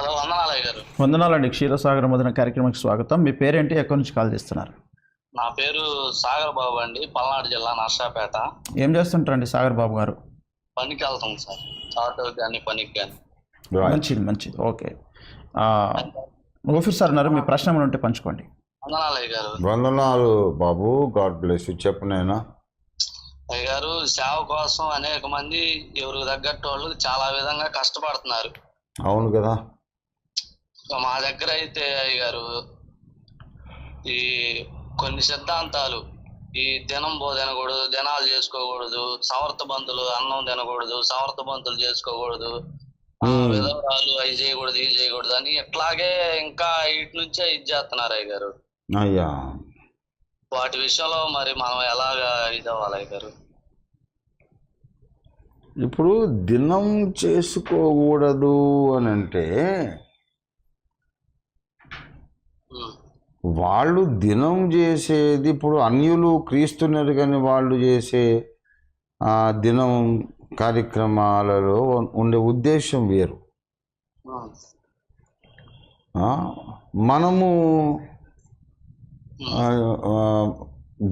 Hello వందనాలయ్య గారు. వందనాలండి. క్షీరసాగర మదన కార్యక్రమానికి స్వాగతం. మీ పేరేంటి? ఎక్కడి నుంచి కాల్ చేస్తున్నారు? నా పేరు సాగర్ బాబు అండి. పల్నాడు జిల్లా నర్సాపేట. ఏం చేస్తుంటారండి సాగర్ బాబు గారు? పనికి వెళ్తాం సార్. ఆటో కానీ పనికి కానీ. మంచిది మంచిది. ఓకే. ఆ, ఓఫీర్ సార్ ఉన్నారు. మీ ప్రశ్న ఏమైనా ఉంటే పంచుకోండి. వందనాలయ్య గారు. వందనాలు బాబు. గాడ్ బ్లెస్ చెప్పు నాయనా. అయ్య గారు సేవ కోసం అనేక మంది ఎవరికి తగ్గట్టు వాళ్ళు చాలా విధంగా కష్టపడుతున్నారు. అవును కదా. మా దగ్గర అయితే అయ్య గారు ఈ కొన్ని సిద్ధాంతాలు ఈ దినం బో తినకూడదు దినాలు చేసుకోకూడదు సమర్థ బంతులు అన్నం తినకూడదు సమర్థ బంతులు చేసుకోకూడదు. విధవరాలు అవి చేయకూడదు ఇవి చేయకూడదు అని ఇట్లాగే ఇంకా ఇటు నుంచే ఇది చేస్తున్నారు అయ్య గారు. అయ్యా. వాటి విషయంలో మరి మనం ఎలాగా ఇది అవ్వాలి అయ్య గారు? ఇప్పుడు దినం చేసుకోకూడదు అని అంటే వాళ్ళు దినం చేసేది ఇప్పుడు అన్యులు క్రీస్తున్నారు కానీ వాళ్ళు చేసే దినం కార్యక్రమాలలో ఉండే ఉద్దేశం వేరు. మనము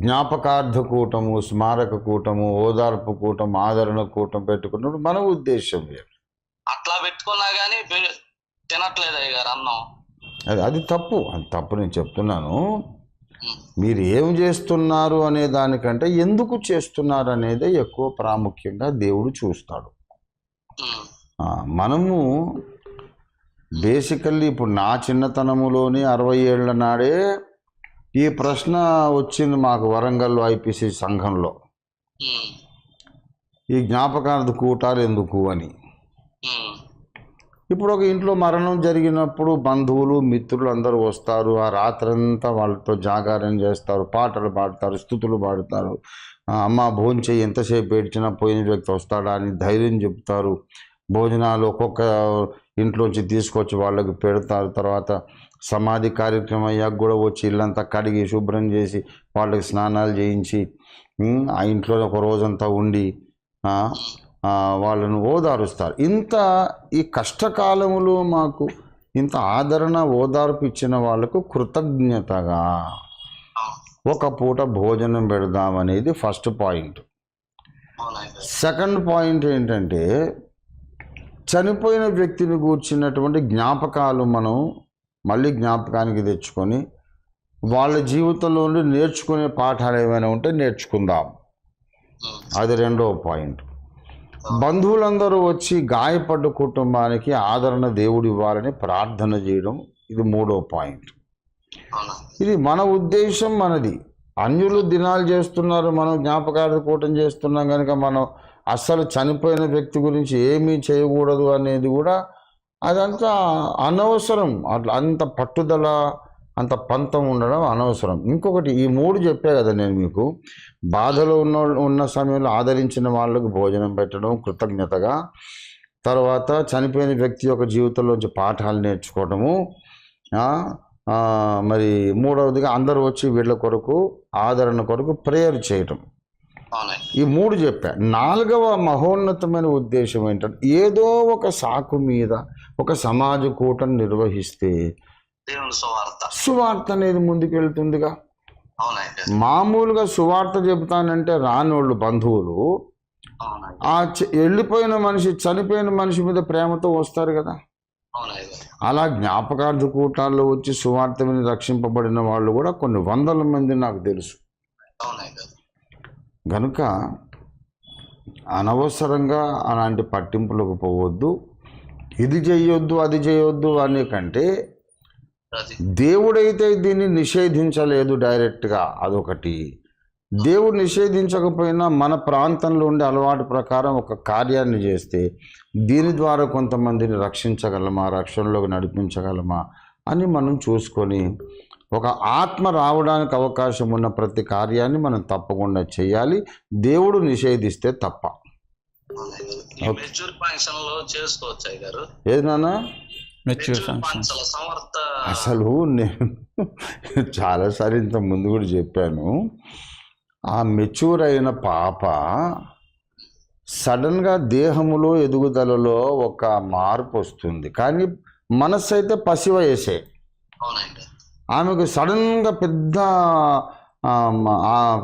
జ్ఞాపకార్థ కూటము స్మారక కూటము ఓదార్పు కూటం ఆదరణ కూటం పెట్టుకున్నప్పుడు మన ఉద్దేశం వేరు. అట్లా పెట్టుకున్నా కానీ తినట్లేదు గారు అన్నం. అది అది తప్పు. అది తప్పు నేను చెప్తున్నాను. మీరు ఏం చేస్తున్నారు అనే దానికంటే ఎందుకు చేస్తున్నారు అనేదే ఎక్కువ ప్రాముఖ్యంగా దేవుడు చూస్తాడు. మనము బేసికల్లీ ఇప్పుడు నా చిన్నతనములోని అరవై ఏళ్ళ నాడే ఈ ప్రశ్న వచ్చింది మాకు వరంగల్ ఐపీసీ సంఘంలో. ఈ జ్ఞాపకార్థ కూటాలు ఎందుకు అని. ఇప్పుడు ఒక ఇంట్లో మరణం జరిగినప్పుడు బంధువులు మిత్రులు అందరూ వస్తారు. ఆ రాత్రంతా వాళ్ళతో జాగారం చేస్తారు పాటలు పాడతారు స్థుతులు పాడతారు. అమ్మ భోజనం చేయి ఎంతసేపు ఏడ్చినా పోయిన వ్యక్తి వస్తాడా? అని ధైర్యం చెప్తారు భోజనాలు ఒక్కొక్క ఇంట్లోంచి తీసుకొచ్చి వాళ్ళకి పెడతారు. తర్వాత సమాధి కార్యక్రమం అయ్యాక కూడా వచ్చి ఇల్లంతా కడిగి శుభ్రం చేసి వాళ్ళకి స్నానాలు చేయించి ఆ ఇంట్లో ఒక రోజంతా ఉండి వాళ్ళను ఓదారుస్తారు. ఇంత ఈ కష్టకాలములో మాకు ఇంత ఆదరణ ఓదార్పు ఇచ్చిన వాళ్ళకు కృతజ్ఞతగా ఒక పూట భోజనం పెడదామనేది ఫస్ట్ పాయింట్. సెకండ్ పాయింట్ ఏంటంటే చనిపోయిన వ్యక్తిని కూర్చున్నటువంటి జ్ఞాపకాలు మనం మళ్ళీ జ్ఞాపకానికి తెచ్చుకొని వాళ్ళ జీవితంలో నేర్చుకునే పాఠాలు ఏమైనా ఉంటే నేర్చుకుందాం. అది రెండవ పాయింట్. బంధువులందరూ వచ్చి గాయపడ్డ కుటుంబానికి ఆదరణ దేవుడు ఇవ్వాలని ప్రార్థన చేయడం ఇది మూడో పాయింట్. ఇది మన ఉద్దేశం మనది. అన్యులు దినాలు చేస్తున్నారు మనం జ్ఞాపకార్థ కూటం చేస్తున్నాం కనుక మనం అస్సలు చనిపోయిన వ్యక్తి గురించి ఏమీ చేయకూడదు అనేది కూడా అదంతా అనవసరం. అట్లా అంత పట్టుదల అంత పంతం ఉండడం అనవసరం. ఇంకొకటి ఈ మూడు చెప్పే కదా నేను మీకు. బాధలో ఉన్న ఉన్న సమయంలో ఆదరించిన వాళ్ళకు భోజనం పెట్టడం కృతజ్ఞతగా. తర్వాత చనిపోయిన వ్యక్తి యొక్క జీవితంలోంచి పాఠాలు నేర్చుకోవడము మరి మూడవదిగా అందరూ వచ్చి వీళ్ళ కొరకు ఆదరణ కొరకు ప్రేయర్ చేయటం. ఈ మూడు చెప్పా. నాలుగవ మహోన్నతమైన ఉద్దేశం ఏంటంటే ఏదో ఒక సాకు మీద ఒక సమాజ కూటం నిర్వహిస్తే దేవుని సువార్త. సువార్త అనేది ముందుకెళ్తుందిగా. అవునా అయ్య గారు మామూలుగా సువార్త చెబుతానంటే రానోళ్ళు బంధువులు ఆ వెళ్ళిపోయిన మనిషి చనిపోయిన మనిషి మీద ప్రేమతో వస్తారు కదా. అలా జ్ఞాపకార్థ కూటాల్లో వచ్చి సువార్త మీద రక్షింపబడిన వాళ్ళు కూడా కొన్ని వందల మంది నాకు తెలుసు. గనుక అనవసరంగా అలాంటి పట్టింపులకు పోవద్దు. ఇది చేయొద్దు అది చేయొద్దు అనే కంటే దేవుడైతే దీన్ని నిషేధించలేదు డైరెక్ట్గా అదొకటి. దేవుడు నిషేధించకపోయినా మన ప్రాంతంలో ఉండే అలవాటు ప్రకారం ఒక కార్యాన్ని చేస్తే దీని ద్వారా కొంతమందిని రక్షించగలమా రక్షణలోకి నడిపించగలమా అని మనం చూసుకొని ఒక ఆత్మ రావడానికి అవకాశం ఉన్న ప్రతి కార్యాన్ని మనం తప్పకుండా చేయాలి. దేవుడు నిషేధిస్తే తప్ప. మెచ్యూర్ ఫంక్షన్లో చేసుకోవచ్చు గారు ఏది నాన్న? మెచ్యూర్ ఫంక్షన్ ఫంక్షన్ సమర్థ అసలు నేను చాలాసార్లు ఇంత ముందు కూడా చెప్పాను. ఆ మెచ్యూర్ అయిన పాప సడన్గా దేహములో ఎదుగుదలలో ఒక మార్పు వస్తుంది. కానీ మనస్సు అయితే పసి వయసే అవునండి. ఆమెకు సడన్గా పెద్ద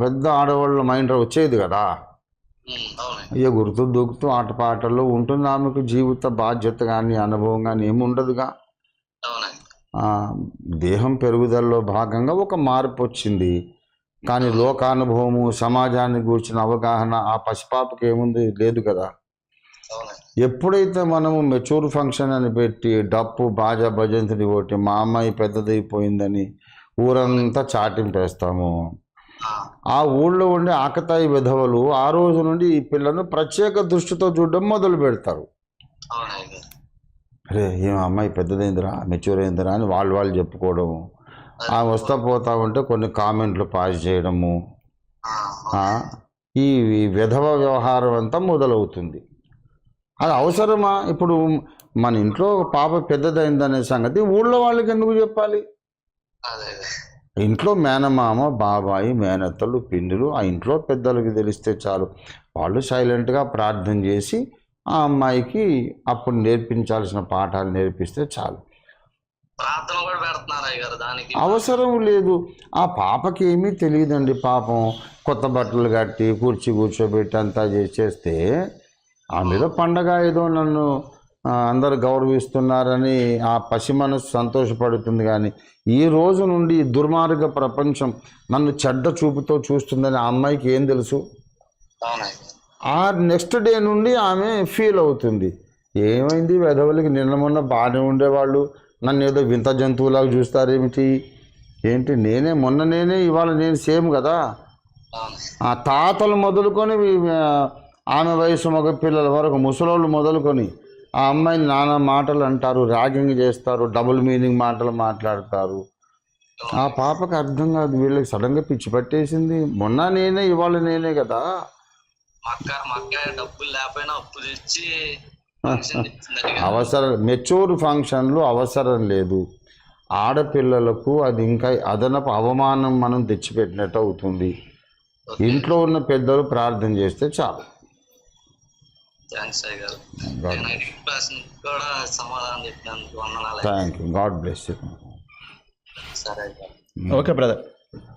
పెద్ద ఆడవాళ్ళ మైండ్ వచ్చేది కదా. ఉమ్, అవునండి. ఇక గుర్తు దూకుతూ ఆటపాటల్లో ఉంటుంది. ఆమెకు జీవిత బాధ్యత కానీ అనుభవం కానీ ఏమి ఉండదుగా అవునండి ఆ, దేహం పెరుగుదలలో భాగంగా ఒక మార్పు వచ్చింది. కానీ లోకానుభవము సమాజాన్ని గూర్చిన అవగాహన ఆ పసిపాపకి ఏముంది? లేదు కదా. ఎప్పుడైతే మనము మెచ్యూర్ ఫంక్షన్ అని పెట్టి డప్పు బాజా భజంతుని కొట్టి మా అమ్మాయి పెద్దదైపోయిందని ఊరంతా చాటింపేస్తాము. ఆ, ఊళ్ళో ఉండే ఆకతాయి విధవలు ఆ రోజు నుండి ఈ పిల్లను ప్రత్యేక దృష్టితో చూడడం మొదలు పెడతారు అరే ఏం అమ్మాయి పెద్దదైందిరా మెచ్యూర్ అయిందిరా అని వాళ్ళు వాళ్ళు చెప్పుకోవడము. ఆ వస్తా పోతా ఉంటే కొన్ని కామెంట్లు పాస్ చేయడము. ఈ విధవ వ్యవహారం అంతా మొదలవుతుంది. అది అవసరమా? ఇప్పుడు మన ఇంట్లో పాప పెద్దదైందనే సంగతి ఊళ్ళో వాళ్ళకి ఎందుకు చెప్పాలి? ఇంట్లో మేనమామ బాబాయి మేనత్తలు పిండులు ఆ ఇంట్లో పెద్దలకి తెలిస్తే చాలు. వాళ్ళు సైలెంట్గా ప్రార్థన చేసి ఆ అమ్మాయికి అప్పుడు నేర్పించాల్సిన పాఠాలు నేర్పిస్తే చాలు. అవసరం లేదు. ఆ పాపకి ఏమీ తెలియదండి పాపం. కొత్త బట్టలు కట్టి కూర్చి కూర్చోబెట్టి అంతా చేసేస్తే ఆ మీద పండగ ఏదో నన్ను అందరు గౌరవిస్తున్నారని ఆ పసి మనసు సంతోషపడుతుంది కానీ ఈ రోజు నుండి దుర్మార్గ ప్రపంచం నన్ను చెడ్డ చూపుతో చూస్తుందని ఆ అమ్మాయికి ఏం తెలుసు? ఆ నెక్స్ట్ డే నుండి ఆమె ఫీల్ అవుతుంది. ఏమైంది వెధవలకి? నిన్న మొన్న బాగానే ఉండేవాళ్ళు. నన్ను ఏదో వింత జంతువులాగా చూస్తారేమిటి ఏంటి? నేనే మొన్న నేనే ఇవాళ నేను సేమ్ కదా? ఆ తాతలు మొదలుకొని ఆమె వయసు మగ పిల్లల వరకు ముసలోళ్ళు మొదలుకొని ఆ అమ్మాయిని నానా మాటలు అంటారు ర్యాగింగ్ చేస్తారు డబుల్ మీనింగ్ మాటలు మాట్లాడతారు. ఆ పాపకు అర్థం కాదు వీళ్ళకి సడన్గా పిచ్చి పట్టేసింది. మొన్న నేనే ఇవాళ నేనే కదా? అక్క మా అక్క డబ్బులు లేకపోయినా. అవసరం మెచ్యూర్ ఫంక్షన్లు అవసరం లేదు. ఆడపిల్లలకు అది ఇంకా అదనపు అవమానం మనం తెచ్చిపెట్టినట్టు అవుతుంది. ఇంట్లో ఉన్న పెద్దలు ప్రార్థన చేస్తే చాలు. Thank you God bless okay brother